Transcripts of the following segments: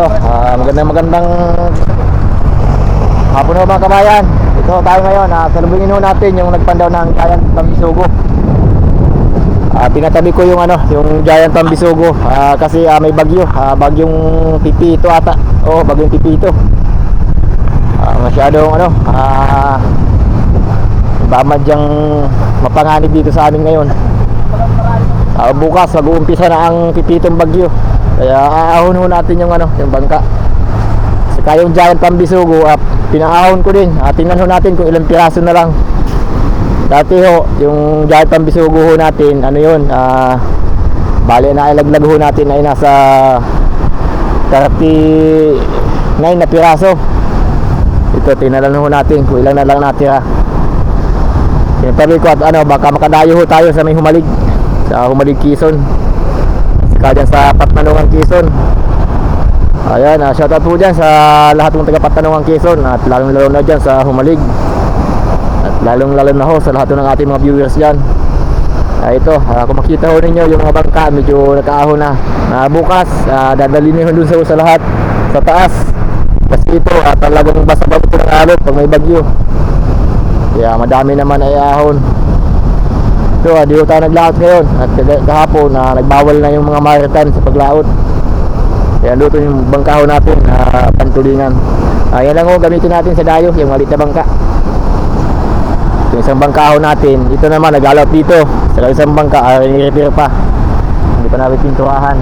ito, ah, magandang magandang hapon mga kabayan. Ito tayo ngayon, uh, salubungin natin yung nagpandaw ng Giant Tambisugo. Ah, tinatabi ko yung ano, yung Giant Tambisugo ah, kasi ah, may bagyo, ah, bagyong Pipito ata. Oo, bagyong Pipito. Ah, masyadong ano, ah bamadyang mapanganib dito sa amin ngayon. Ah, bukas mag-uumpisa na ang pipitong bagyo. Kaya aahon ho natin yung ano, yung bangka. Saka yung giant pambisugo, ah, pinaahon ko din. Ah, tingnan ho natin kung ilang piraso na lang. Dati ho, yung giant pambisugo ho natin, ano yun, ah, bali na ilaglag ho natin ay nasa 39 na piraso. Ito, tingnan ho natin kung ilang na lang natira. Sinasabi ko at ano, baka makadayo ho tayo sa may humalig. Sa humalig Quezon. Saka dyan sa Patmanungan Quezon. Ayan, uh, shoutout po dyan sa lahat ng taga Patmanungan Quezon. At lalong lalo na dyan sa humalig. At lalong lalo na ho sa lahat ng ating mga viewers dyan. Ah, ito, ah, kung makita ho ninyo yung mga bangka, medyo nakaahon na. Na bukas, ah, dadalhin nyo dun sa, sa lahat, sa taas. Kasi ito, ah, talagang basa-basa ng alot pag may bagyo. Kaya madami naman ay ahon. Ito, ah, di ko tayo naglaot ngayon. At kahapon, na nagbawal na yung mga maritime sa paglaot. Kaya luto yung bangkaho natin, na pantulingan. Ah, yan lang ho, gamitin natin sa dayo, yung maliit na bangka. Yung isang bangkaho natin, ito naman, naglalaot dito. Sa isang bangka, ah, repair pa. Hindi pa namin pinturahan.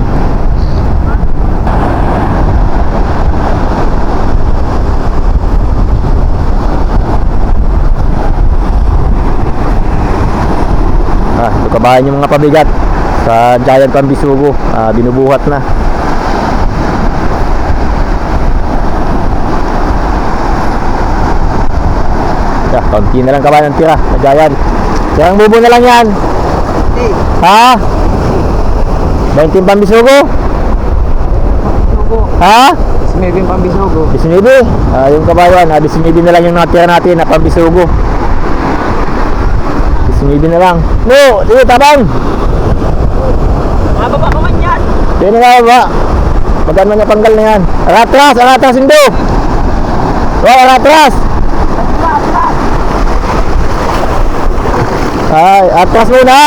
Ito kabahan yung mga pabigat sa Giant Pambisugo. Ah, binubuhat na. Yeah, konti na lang kabahan ang tira sa Giant. Kaya ang bubo na lang yan. Ha? 20 Pambisugo? Ha? Maybe yung pambisugo. 19. Ah, yung kabayan, ah, 19 na lang yung natira natin na pambisugo. 19 na lang. No, sige, tabang. Mababa ka man yan! Yan na nga ba? Magkano na panggal na yan? Aratras, aratras, hindi. Oh, aratras. Ay, atras muna.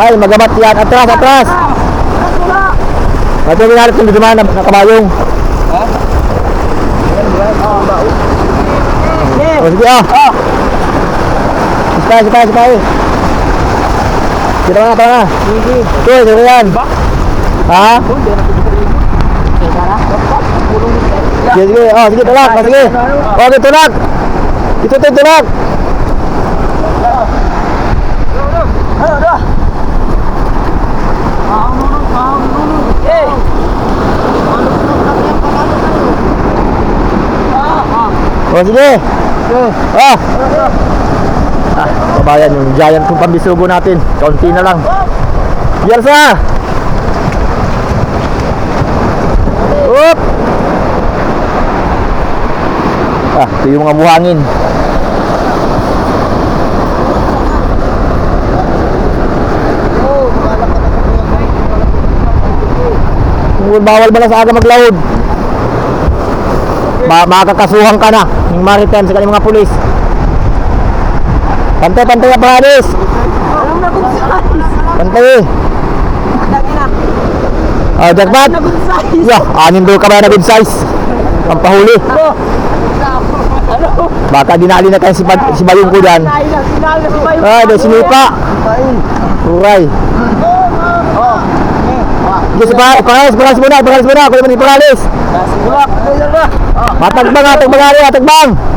Ay, magabat yan. Atras, atras. Ito yung nalit yung dumaan na, kabayong. Oh, sige ah. Ah. Sige, sige, sige. Kita nga, tara na. Sige. Ito, sige yan. Ha? Sige, sige. Oh, sige, tulak. Oh, sige. Oh, sige, tulak. Ito, ito, tulak. Ano, ano? Maununod, maununod. Eh! Oh, sige. Ah. Ah, kabayan yung giant kung pambisugo natin. Kaunti na lang. Yersa! Up! Ah, ito yung mga buhangin. Bawal ba na sa aga magload? Ma makakasuhan ka na ng maritime sa kanyang mga pulis. Pantay, pantay na pahalis. Alam na kung size! Pantay. Na! Ah, jackpot. Na kung size! Yeah, anin daw ka ba na good size? Ang pahuli. Ano? Baka dinali na kayo si, ba si Bayong ko dyan. Na, sinay na si. Ah, sinipa. Uray. Oh. Sige, si Pahalis, Pahalis muna, Pahalis muna. Mo ni Pahalis. Bulak, bulak na. Matagbang, atagbang, ari, atagbang. Simon,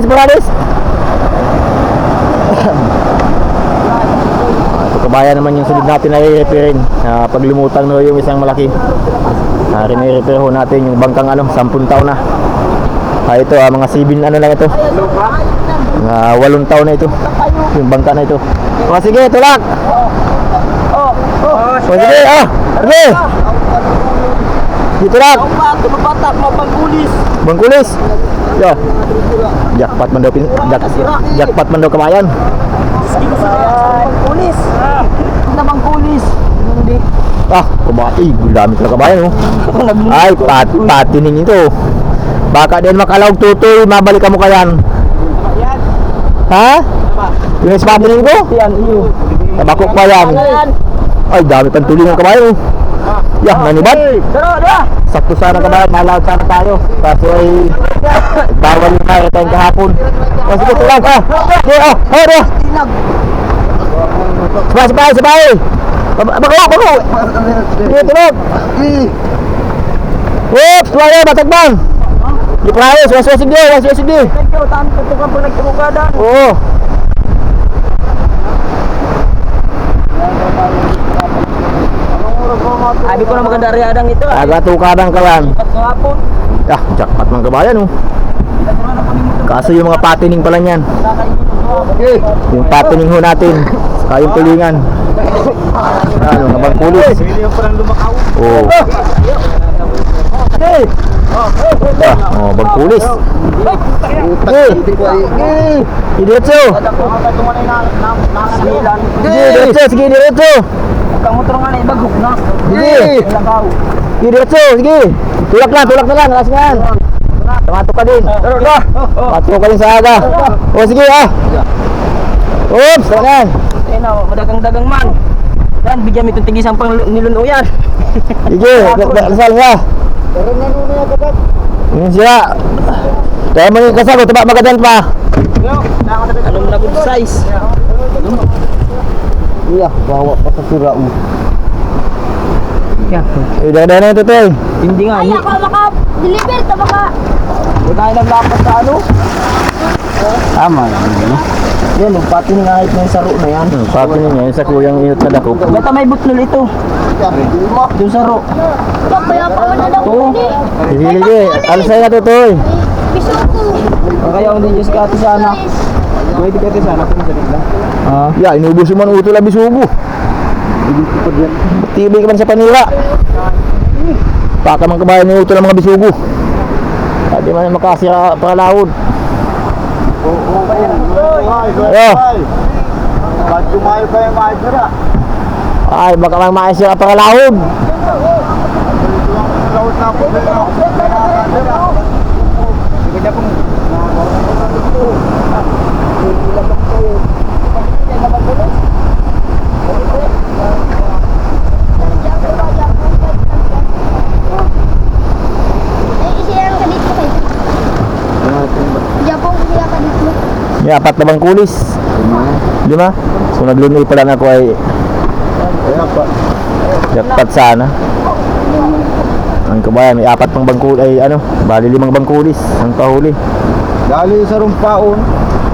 si Pahalis. Ito kabayan naman yung sunod natin na i-repairin. Uh, pag na yung isang malaki. Uh, rin-repair ho natin yung bangkang ano, 10 taon na. Ah, ito, ah, mga 7 ano lang ito. Mga 8 taon na ito. Yung bangka na ito. O sige, tulak. Oh, oh. O sige, ah. Sige. Dito lang. Mapangkulis. Bangkulis. Yo. Jackpot man daw pin jack, jackpot man daw kamayan. Mapangkulis. Ang namangkulis. Hindi. Ah, kabati. Gulami ka kabayan oh. Ay, pat patining ito. Baka din makalawag tutoy, mabalik mo kayan. Ha? Yung spatining ko? Yan, iyo. Tabakok pa yan. Ay, dami pang tulingan kabayan oh. Yah, nanibad. Dara, dara. Sakto sana kabayan, malawag sana tayo. Kaso ay bawal yung kaya tayong kahapon. O sige, tulang ka. Sige, oh, oh, oh. Sabay, sabay, sabay. Bako, bako. Sige, tulog. Whoop, tuwayo, batag bang. Di prayo, suwaswasig di, suwaswasig di. Thank you, tahan ko tukang pag nagkabukada. Oo. Abi ko na maganda riadang ito. ah. Aga tukadang kalan. Ah, jackpot mga kabayan oh. Kaso yung mga patining pala niyan. Yung patining ho natin. Saka yung tulingan. Ano, nabang pulis. Oo. Ah, oh, bag pulis. Eh, diretso. Sige, diretso, sige, diretso. Kamutro nga na ibagok na. Sige. Lakaw. Sige, diretso, sige. Tulak lang, tulak na lang, lasingan. Tamato ka din. Tamato ka din sa aga. O, sige ah. Oops, ganyan. Eh na, madagang-dagang man. Dan, bigyan mo itong tigisang pang nilunuyan. Sige, lasal nga. Yun sila. Kaya mo yung kasama, taba magadan pa. Anong na good size? Iya, bawa pa sa sira mo. Yeah. Eh, dahan na ito, Toy. Hindi nga. Ay, ako maka-deliver ta baka. Hindi tayo naglapas sa ano. Tama yan. Yan, yung pati nga kahit na yung saro na yan. Hmm, Pati niya, yung sa kuyang inot na dako. Bata may butnol ito. Yung saro. Kaya pa na daw Oo. hindi. Sige, sige. Alasay na ito, Toy. Biso ko. Kaya hindi Diyos ka sana. Pwede ka ati sana kung sa lang. Ah. Ya, inubos yung man utol ang bisugo. Tibay ka man sa panira. Baka man kabayan ni utol ang mga bisugo. Hindi man makasira palawod. Ayo. Ba't kumayo pa yung mga sira? Ay, baka man makasira palawod. Laut na po. Ay, siya ang kadit ko kayo. Japong siya kadit mo. May apat na bang kulis? Lima? So naglunay pala na ako ay jackpot sana. Ang kabayan, may apat pang bangkul ay ano, bali limang bangkulis ang pahuli. Dali sa rumpaon.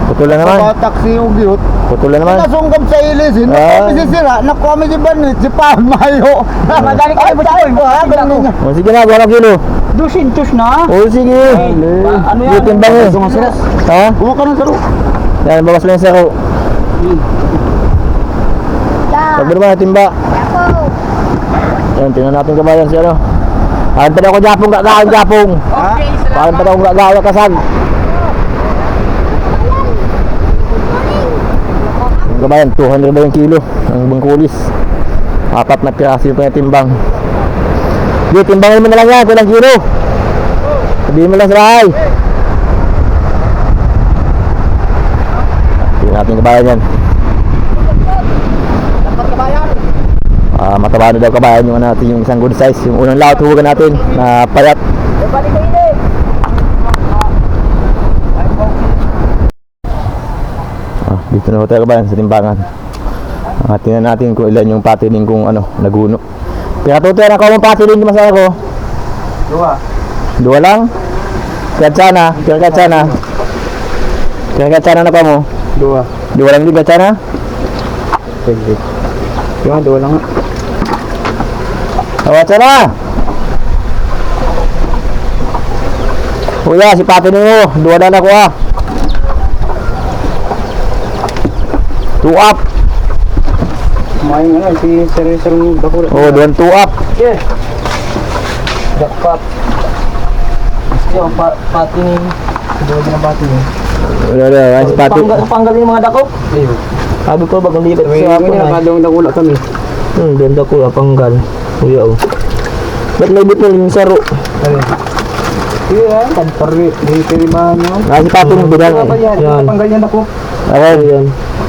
Putol na naman. Sa taxi yung giyot. Putol na naman. Nasunggam sa ilisin. Ah. Nakuha si sira. Nakuha mi si Banit. Si Pamayo. Madali ka ba tayo? Ha? Ganun niya. O sige na, wala kilo. Dusintos na. O sige. Ano yan? Yung timbang eh. Ha? Kuha ka ng saro. Yan, bawas lang sa ako. Da. Sabi naman, timba. Yan, tingnan natin kabayan si ano. Pa ako japong gagawin japong. Ha? Parang pa ako gagawin kasag. Ang kabayan, 200 ba yung kilo ang bangkulis. Apat na piraso yung timbang. Di, timbangin mo na lang yan, kulang kilo. Sabihin mo lang sa bahay. Tingnan natin kabayan yan. Ah, mataba na daw kabayan yung ano natin yung isang good size. Yung unang laot huwagan natin na payat. Ah, dito na ho tayo kabayan sa timbangan. Ah, tingnan natin kung ilan yung patining kung ano, naguno. Kaya tutuyan ako mong patining yung masaya ko. Dua. Dua lang. Kaya sana, kaya sana. Kaya sana na pa mo. Dua. Dua lang din kaya sana. Sige. Yung dua lang nga. Tawat sana. Kuya, si patining mo. Dua na na ko ah. Two up. Nga lang. Si sari-sari bakura. Oh, doon two up. Yeah. Jackpot. Yung pa pati ni Dodi ng pati ni. Wala na, wala si pati. Panggal, panggal yung mga dako. Sabi ko bagang libat sa hapon ay. nakadong nakula kami. Hmm, doon dako panggal. Kuya oh. Ba't may butol yung saro? Ano? Iya, pagpari, di kirimahan yun. Nasi pato ng bilang Ano ba yan? Ako. Yan.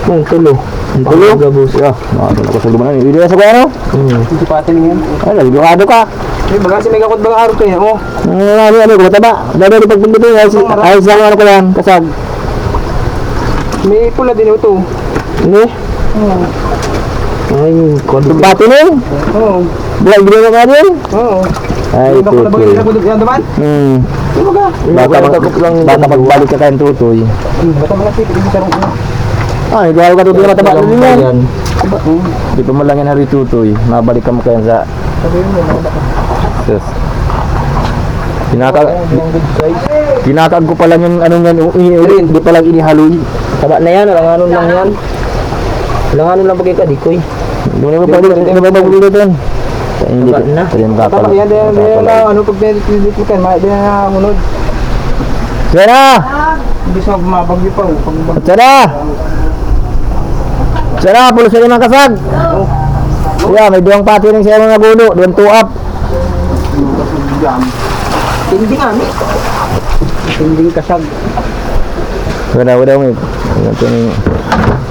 Yung tulo. Yung tulo? Gabos. Ah, nakakita ko sa lumanan. Hindi sa kaya no? Hmm. Hindi patin yan. Ay, nagdukado ka. Eh, baga si may kakot baga araw kayo. Oh, Ano, ano, ano, mataba. Dami rin pagpunta ito. Ayos, ayos lang ano ko yan. Kasag. may pula din ito. Ini? Ay, kondom pati na yun. Oo. Bilang ginawa ka din. Oo. Ay, Hindi bagay tutoy. yan. Hmm. Ano ba? Baka, mag, baka magbalik ka kayong tutoy. Hmm, Bata mga tip, hindi sarong ko. Ah, hindi ako katutoy na mataba din yan. Hmm. Di pa mo lang yan hari tutoy. Mabalik ka mo kaya sa... Yes. Pinaka... Pinakag ko pa lang yung anong yan. Ini, di pa lang inihaloy. Taba na yan, alanganon lang yan. Alanganon lang bagay ka, dikoy. Hindi mo pa rin. Hindi mo pa rin doon. Hindi na. Hindi mo Tama kakal. yan, din na ano pag kan, ma din na munod. Sana! Hindi sa mabagyo pa. oh. Pag Sana! Sana! Pulos sa limang kasag! Yeah, may duwang pati rin siya mga gulo. Duwang tuap. Hindi nga, mi. tinding kasag. Wala, wala mo. Ito yung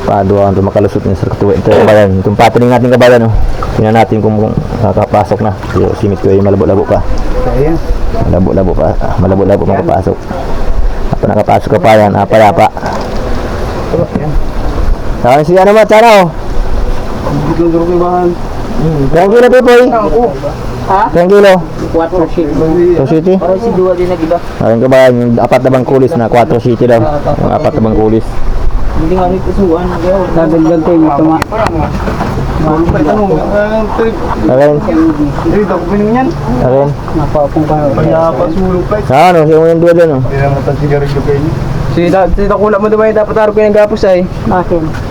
paduan ito makalusot niya sa katuwa. Ito yung kabalan. Itong patining natin kabalan. No? Tingnan natin kung nakakapasok na. Yung simit ko yung malabo-labo pa. Malabo-labo pa. Ah, malabo-labo makapasok. Apa nakapasok ka pa yan. Apa-apa. Yan. Saan siya naman? Sana oh. Duduro ko bahan. Tranquilo, Pipoy. Ha? Tranquilo. 4 sheet. So, City. Parang si Dua din nag-iba. Ayun ka ba, yung apat na bangkulis na 4 city daw. Yung apat na bangkulis. Hindi nga rin kusuan. Nagagdag ko yung tuma. Akin, Dito ko pining yan. akin. Napapong ka. Kaya pa sulog pa. Sa ano, siya mo yung dua dun oh. Hindi naman tayo sigarilyo kayo. Si si Dakula mo diba dapat araw kayo ng gapos ay. Bakit?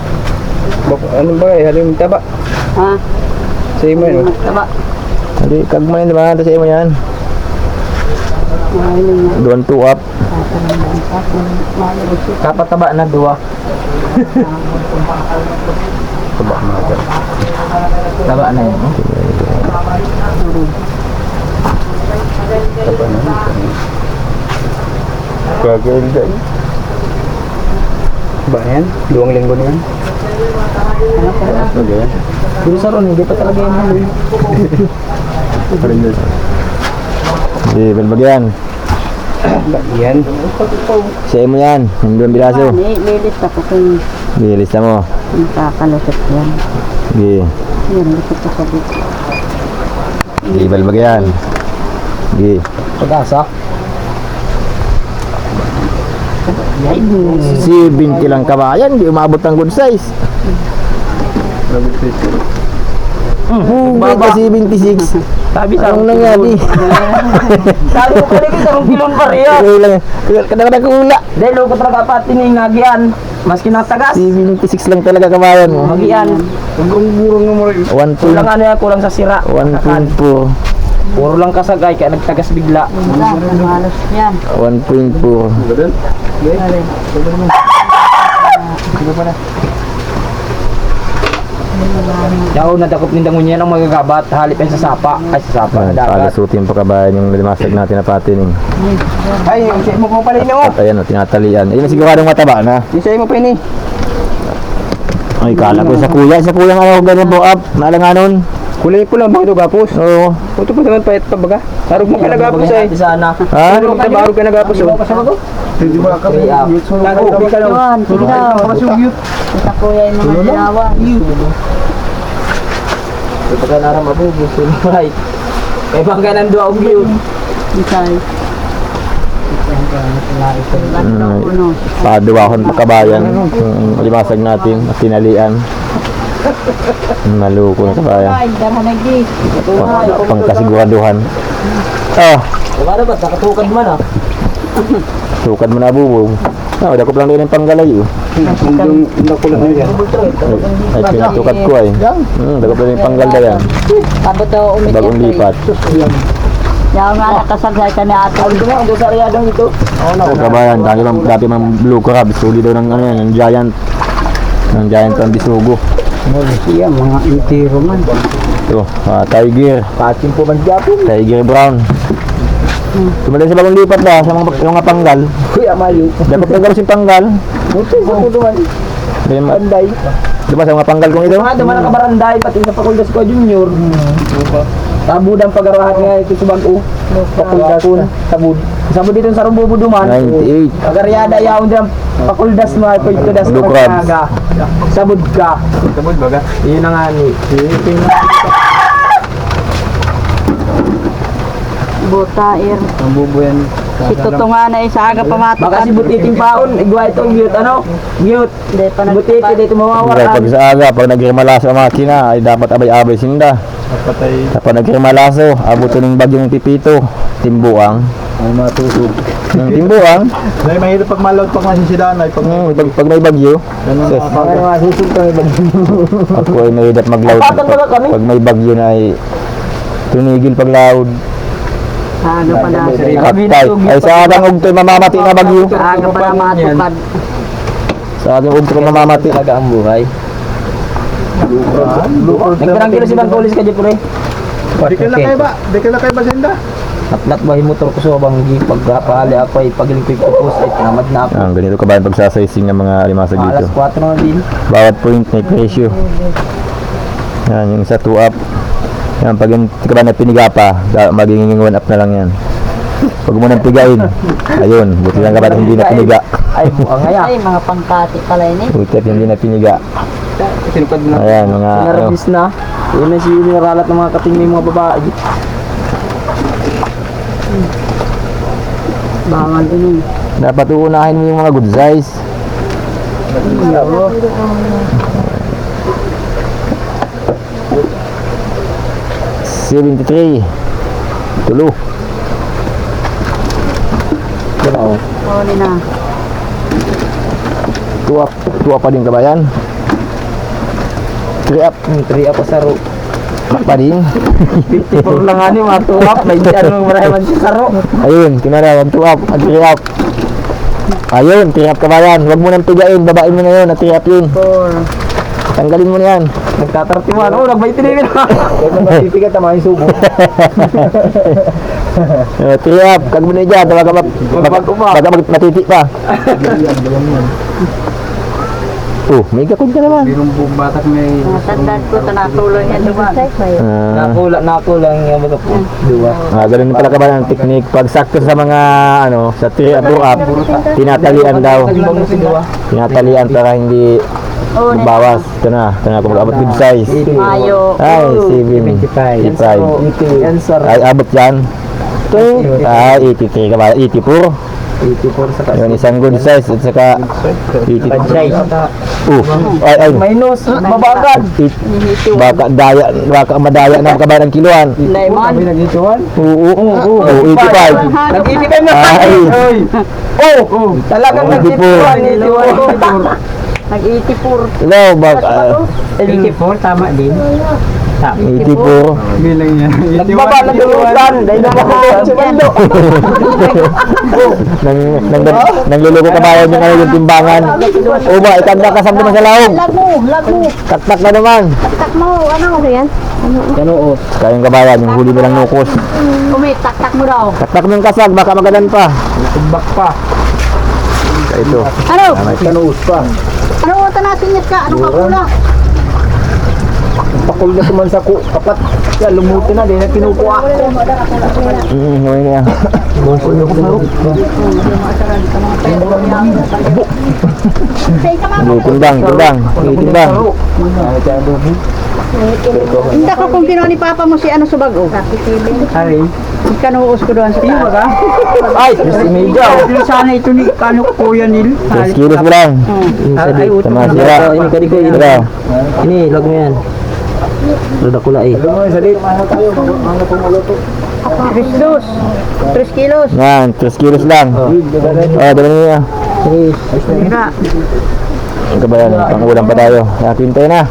Bak- Ano ba eh, halim taba. Ha? Sa imo yun. Taba. Hindi, kagman yun, diba? Sa mo yan. Duwan two up. Kapataba na dua. Taba na yun. Gagawin dyan. Ba yan? Duwang linggo na yan. Pero sa ron, hindi pa talaga yung haloy. Hindi, balbag yan. Ba yan? Sa mo yan. Yung duwan biraso. Ni, lilit ako kung Bilista mo. nakakalusot yan. Sige. Yan, lisot ako dito. Sige, balbag yan. Sige. Pag-asa. Si 20 lang kabayan, di umabot ng good size. Hmm, baba si 26. Sabi sa Anong nangyari? Sabi ko pala kayo sa kilon pa rin yan. Kaya lang, kadang-kadang kula. Dahil ko talaga pati yung nagian. Maski natagas. Si 26 lang talaga kabayan mo. Magian. Burong-burong mo rin. 1 Kulang ano yan, kulang sa sira. 1 po. Puro lang kasagay, kaya nagtagas bigla. Wala, mahalos yan. 1.4. Yaw, nadakop nindang niya ng magagabat, halip yan sa sapa. Ay, sa sapa, Ayan, dagat. Palasutin pa kabayan yung limasag natin na patining. Ay, yung sa'yo mo pa pala ini oh. At ayan, o, tinatalian. Ayun, siguradong mataba na. Yung sa'yo mo pa ini. Ay, kala ko sa kuya. Sa kuya nga ako ganyan po up. Nalanganon. Kulay po lang bakit gapos. Oo. Ito pa naman pahit pa baga. Arog mo pinagapos ay. Sana. Ha? Ano ka ba arog pinagapos oh. Hindi ba kami? Nag-uwi ka lang. Sige daw. Kita kuya yung mga dilawan. Ito ka na mabubus. Right. Kaya bangga ng dua og yun. Isay. Mm, paduwahon pa kabayan. Yung limasag natin. At tinalian. Maluko na kabayan. Na gis. Pang, pangkasiguraduhan. Oh, Diba na ba? Nakatukad man ah. tukad mo na bubog. Ah, wala ko lang din yung panggalay. Oh. Yung nakulat na yan. Ay, pinatukat ko ay. Hmm, dako lang yung panggalda yan. Sabi to, umitin. Bagong lipat. Yaw nga nakasagsay ka ni ato. Ano ba? Ang sa riyadong ito. So, kabayan, dati mang, dati mang blue crab. Suli daw ng ano yan, yung giant. Ng giant ang bisugo. Iya, mga intiro man. Ito, ah, Tiger. Patching po man Japon. Tiger Brown. Tumalan sa bagong lipat ba sa mga, yung mga panggal. Kuya Mayo. Dapat nagkaroon si panggal. Buti sa ko duman. May ma- Anday. Diba sa mga panggal kong ito? Mga duman ang kabaranday pati sa Pakuldas ko Junior. Tabudang pagarahat nga ito sa bago. Pakuldas ko. Sabud. Sabud dito sa Rumbubo duman. 98. Pagaryada yaon din ang Pakuldas mo ay pagkudas crabs. Sabud ka. Tabod baga. Yun na nga ni. Butair. Ang bubo yan. Si Tutunga na isa aga Baka pamatukan. si butiting paon, igwa itong mute, ano? Mute. Hindi pa Butiti, dito Kaya mawawala. pag sa aga, pag nagkirmalas ang makina, ay dapat abay-abay sinda. Patay. Kapag nagkirmalaso, abutin ng bagyong pipito, timbuang. Ay matusog. Ng timbuang, Dahil mahirap pag malawat pag masisidahan ay pag hmm, pag, pag may bagyo, ganun Sus. nakakaga. Ano nga, susugtang ibang. ako ay may. Ay, patang wala kami. Pag may bagyo na ay tunigil pag loud. Aga pa na. Kaptay. Ay sa agang ugtoy mamamati na bagyo. Aga pa na matukad. Sa agang ugtoy mamamati. Talaga ang buhay. Nagkarang kilo si Bangkulis ka dyan, pre. Di ka lakay ba? Di ka lakay ba sinda? Natnat ba motor ko sa banggi pagkapali ako ay pagiling ko pupus ay tinamad na ako. Ang ganito ka ba ang pagsasaysing ng mga limasag dito? Alas 4 na din. Bawat point may presyo. Yan, yung sa 2 up. Yan, pag yung ka ba na piniga pa, magiging 1 up na lang yan. Pag mo nang pigain, ayun, buti lang ka ba hindi na piniga. Ay, buang nga Ay, mga pangkati pala yun eh. Buti at hindi na piniga. Sinupad na. Ayan, mga ano, Sinarabis na. Yun na si niralat ng mga kating may mga babae. Bawal din eh. dapat uunahin mo yung mga good size. Seventy-three. Tulo. Huli na. Two up. Two up pa din kabayan. Three up. 3 ako sa ro. Pa din. 54 lang nga ni mga tuwap. May ano marami man si Saro. Ayun, kinara, one two up, at three up. Ayun, up kabayan. Huwag mo nang pigain, babain mo na yun, up yun. Four. Tanggalin mo na yan. Nagtatartiwan. Oh, nagbaiti na yun. Kaya naman pipigat ang mga subo. Three up, kag mo na dyan, baka mag- matiti pa. Oh, may gakod ka naman. Mayroong buong batak may Matandaan ko, tanatuloy niya duman. Ah, Nakula, nakulang yung mga po. Dua. ah, ganun pala kabayan ang technique. Pag sakto sa mga, ano, sa three up, two up, tinatalian daw. Dua. Tinatalian para hindi Oh, bawas. Ito na, ito na, kung abot good size. Mayo. Ay, Oh. 75. Yan sa ro. Yan sa ro. Ay, abot yan. Ay, 83 ka ba? 84. 84 sa kasi. Yun, isang good size at saka 83. Uh, ay, ay. Minus, mabagal. It, baka daya, baka madaya na makabayan ng kiluan. Lemon. nag-ituan? Oo, oo, oo, 85. Nag-85 na Ay. Oy. Oh, talagang 84. nag-ituan. Nag-84. Hello, baka, 84, tama din. 84. bilang niya. Nagbaba na dulusan. Dahil na makuha si Bando. nang, nang, nang luluko kabayan yung, ano, yung timbangan. O ba, itagda ka sa sa laog. Lagu, lagu. Taktak na naman. Tak mo, ano ano yan? Kanuot. Kayong kabayan, yung huli nilang nukos. Kumit, tak-tak mo daw. Taktak mo yung kasag, baka magadan pa. Tumbak pa. Ito. Ano? Kanuot pa. Ano wata natin yan ka? Ano ka pula? Pakul na tuman sa ku. Kapat. Yan, lumuti na. Dahil na kinukuha. Mm, ngayon na yan. Hindi, timbang, timbang. Hindi, timbang. Hindi ko kung kinuha ni Papa mo si ano subag o. Kanuos ko doon sa Iyo ba ka? Ay, si. Yung sana ito ni kano kuya nil. 10 kilos mo lang. Ay, utang Tama ba? Ini kadi ko ini. Ini, lag mo yan. Rada kula eh. Tres dos. Tres kilos. Yan, 3 kilos lang. Oh, dala niya. Mira. Ang kabayan, pang ulam pa tayo. Natin tayo na.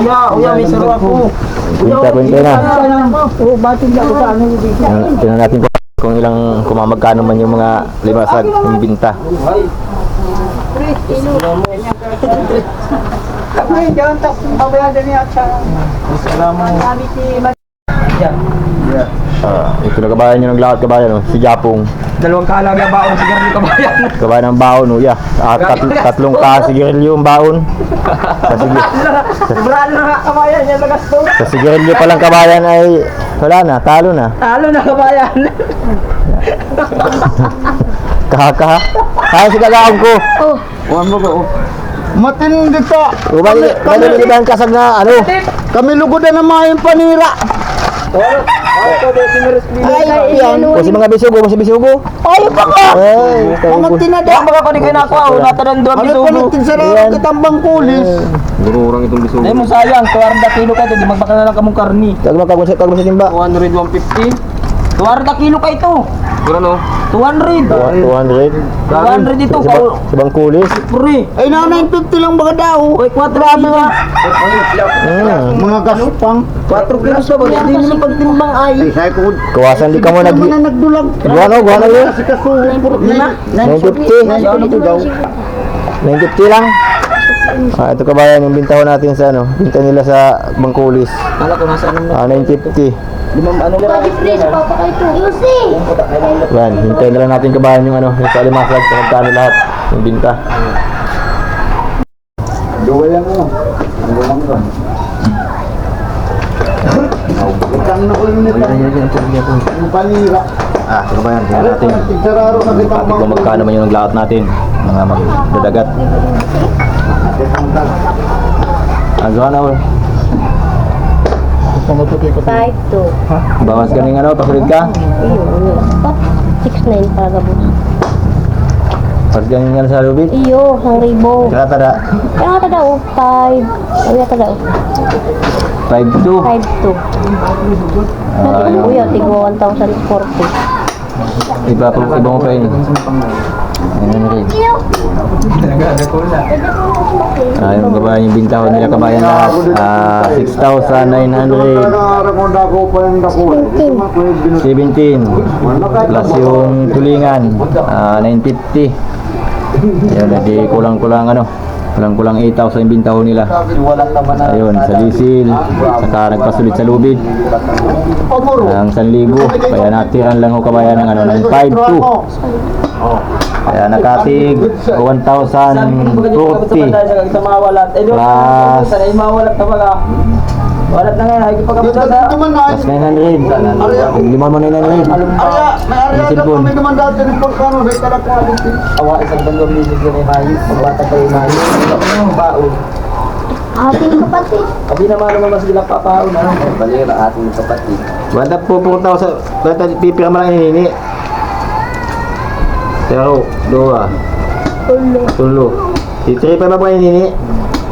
Uya, uya, may saro ako. Kwenta, kwenta na. Batin na ko sa ano dito. Tingnan natin kung- ilang, kung magkano man yung mga limasag, yung binta. Kami, dyan, tak, babayan din niya siya. Ah, ito na kabayan nyo ng lahat kabayan oh. Si Japong. Dalawang kalaga baon sigarilyo kabayan. Kabayan ng baon oh. Yeah. Ah, tat- tatlong ka sigarilyo yung baon. Sa, Sobraan na kabayan yan nagasto. sa sigarilyo pa lang kabayan ay wala na, talo na. Talo na kabayan. Kaka. Kaya si kagaong ko. Huwag mo ba, oh. Matindi to. O bali, bali niliban kasag na ano. Kami lugod na naman yung panira. Ay, yan. O si mga bisugo, si bisugo. Ay, baka. Ay, kayo tinada. Ang mga kanigay na ako, ah, wala ta ng doon Ano bisugo. palitin sa raro kitambang kulis. Dururang itong bisugo. Dahil mo sayang, 200 kilo ka ito, di magbaka na lang kamong karni. Kagma sa kagma sa timba. 200, 150. 200 kilo ka ito. Ano? 200. 200. 200 ito, Sa bang, sa bang kulis. Pre. Ay, na 950 lang baga daw. Uy, 4 kilo nga. Hmm. Mga gasupang. 4 kilos pa ba? Hindi naman pagtimbang ay. Ay, sabi ko, Kawasan di ka mo nag... Na nagdulag? Guano, guano yun. Si kasuhong purot Lima. na. 950. Yan ito daw. 950 lang. Ah, ito kabayan yung bintaho natin sa ano, binta nila sa Bangkulis. Kala ko nasa ano na. Ah, 950. Limang ano lang. Pwede please, papa kayo ito. Yusi! Yan, hintayin na lang natin kabayan yung ano, yung kalimasag sa magkano lahat yung binta. Dua yan mo. Ang gumang doon. Ikan na ulit nito. Yung panira. Ah, ito kabayan, tingnan natin. Na kitambang kung magkano man yung lahat natin, mga magdadagat. Ah, gawa na, Five, two. bawas ganing ano, pasulit ka. Six, nine para po. Pas ganing ano sa lubid. Iyo, ang ribo. Kaya tada, Kaya nga tada, five. Ano nga tada, oh, 5-2. five, two. Ah, Ano ayun. kuya, tigwa 1,040. Iba pa, iba mo pa yun. Ayan rin. Ah, yung kabayan yung bintaho nila kabayan lahat. Ah, 6,900. Nakarakonda ko pa yung dako. 17 plus yung tulingan ah 950 yun hindi kulang-kulang ano kulang-kulang 8,000 yung bintaho nila ayun sa diesel saka nagpasulit sa lubid ang 1,000 kaya natiran lang ho kabayan ng ano ng 5,2 kaya nakatig 1,040 Sa mawalat. Eh, doon. Plus. Mawalat na na nga, ay kapagkapagkada. naman na. plus 900 yung lima mo 900 Arya, may arya na kami naman dati ng pagkano. May tarak ko natin. Awa isang dalawang misis ko na yung mayo. Magbata pa yung mayo. Ang baon. Ating kapatid. Abi naman naman mas gila papaon. Bali na ating kapatid. Banda pupunta ako sa banda pipira mo lang inini. Pero dua, Ulo. tulo. Si Tri pa ba ba inini?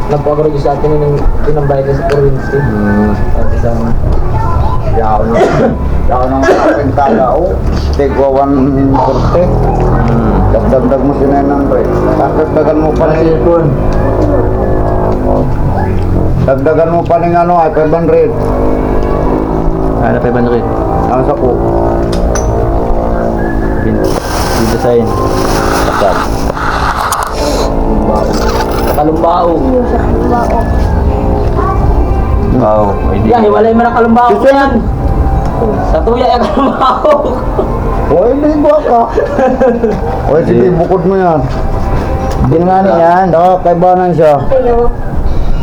Nagpagaro sa atin yung pinambayad na sa province. Hmm. At isang Yaw na. Yaw na mga kapintala. Oh, tigwa 140. Hmm. Dagdag mo si 900. Dagdagan mo pa rin. Cellphone. Dagdagan mo pa rin ano, ay 500. Ano pa ba rin? Ang sako. Dito sa in. Kapag. Kalumbao. Sa kalumbao. Wow, di. Yan, hiwalay mo na kalumbao ko yan. Sa tuya yung kalumbao. O, hindi ba ka? O, sige, bukod mo yan. Hindi nga na yan. Saka kaibanan siya. Kayo,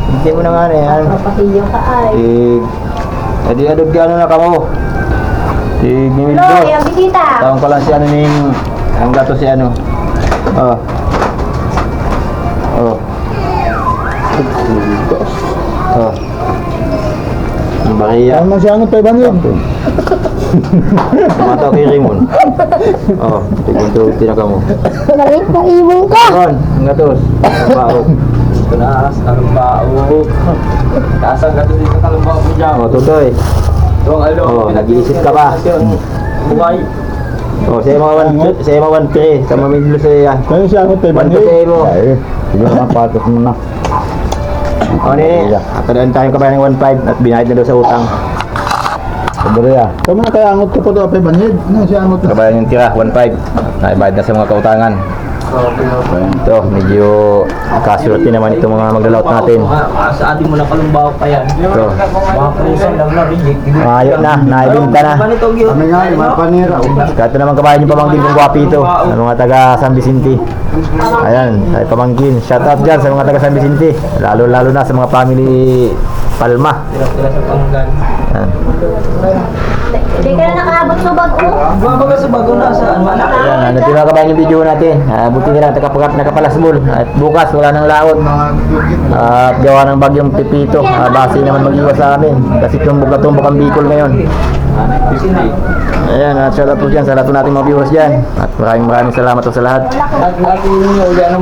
Hindi mo na nga na yan. kapatid ka ay. Tig. Eh di adog ka ano na kamo. Tig ni Hello, yung bisita. Tawang ko lang si ano ning ang gato si ano. Oh. Oh. Oh. Ang bariya. Ano siya ang 500? Mata kay Raymond. Oh, tigong to tinaka mo. Galit na ibong ka. Kon, ang gatos. Bao. Ito na, sa kalumbao. Kasang gato din sa kalumbao mo dyan. Oh, tutoy. Yung ano, Oh, nag-iisip ka pa. Buhay. Oh, sa mga one, sa mga one three, sa mga midlo sa iya. Kaya siya ang One to sa mo. Ay, sige na, patos mo na. O ni, katadaan tayo kabayan ng 1.5 at binayad na daw sa utang. Sabi ya. Kamo na kaya angot ko pa to, 500. Ano siya angot Kabayan yung tira, 1.5. Naibayad na sa mga kautangan. Ito, medyo kasurti naman itong mga maglalaot natin. Sa ating muna kalumbaw pa yan. Ito, Mga puso lang na rin. mayo na, naibinta na. Yun. Kami nga, lima panira. Kahit naman kabayan yung pamangkin kong guwapito ng mga taga San Vicente. Ayan, ay pamangkin. Shout out dyan sa mga taga San Vicente. Lalo-lalo na sa mga family Palma. Tira-tira sa panggan. Ayan. Hindi ka na nakaabot sa bag ko. Babaga sa bago na sa ano. Ayan, ano yung mga kabayan yung video natin. Uh, buti nila nakapag nakapalasbol. At bukas wala nang laot. At gawa ng bagyong pipito. Uh, base naman mag-iwas sa amin. Kasi tumbok na tumbok ang Bicol ngayon. Ayan, at shout out po dyan sa lahat po nating mga viewers dyan. At maraming maraming salamat po sa lahat. At natin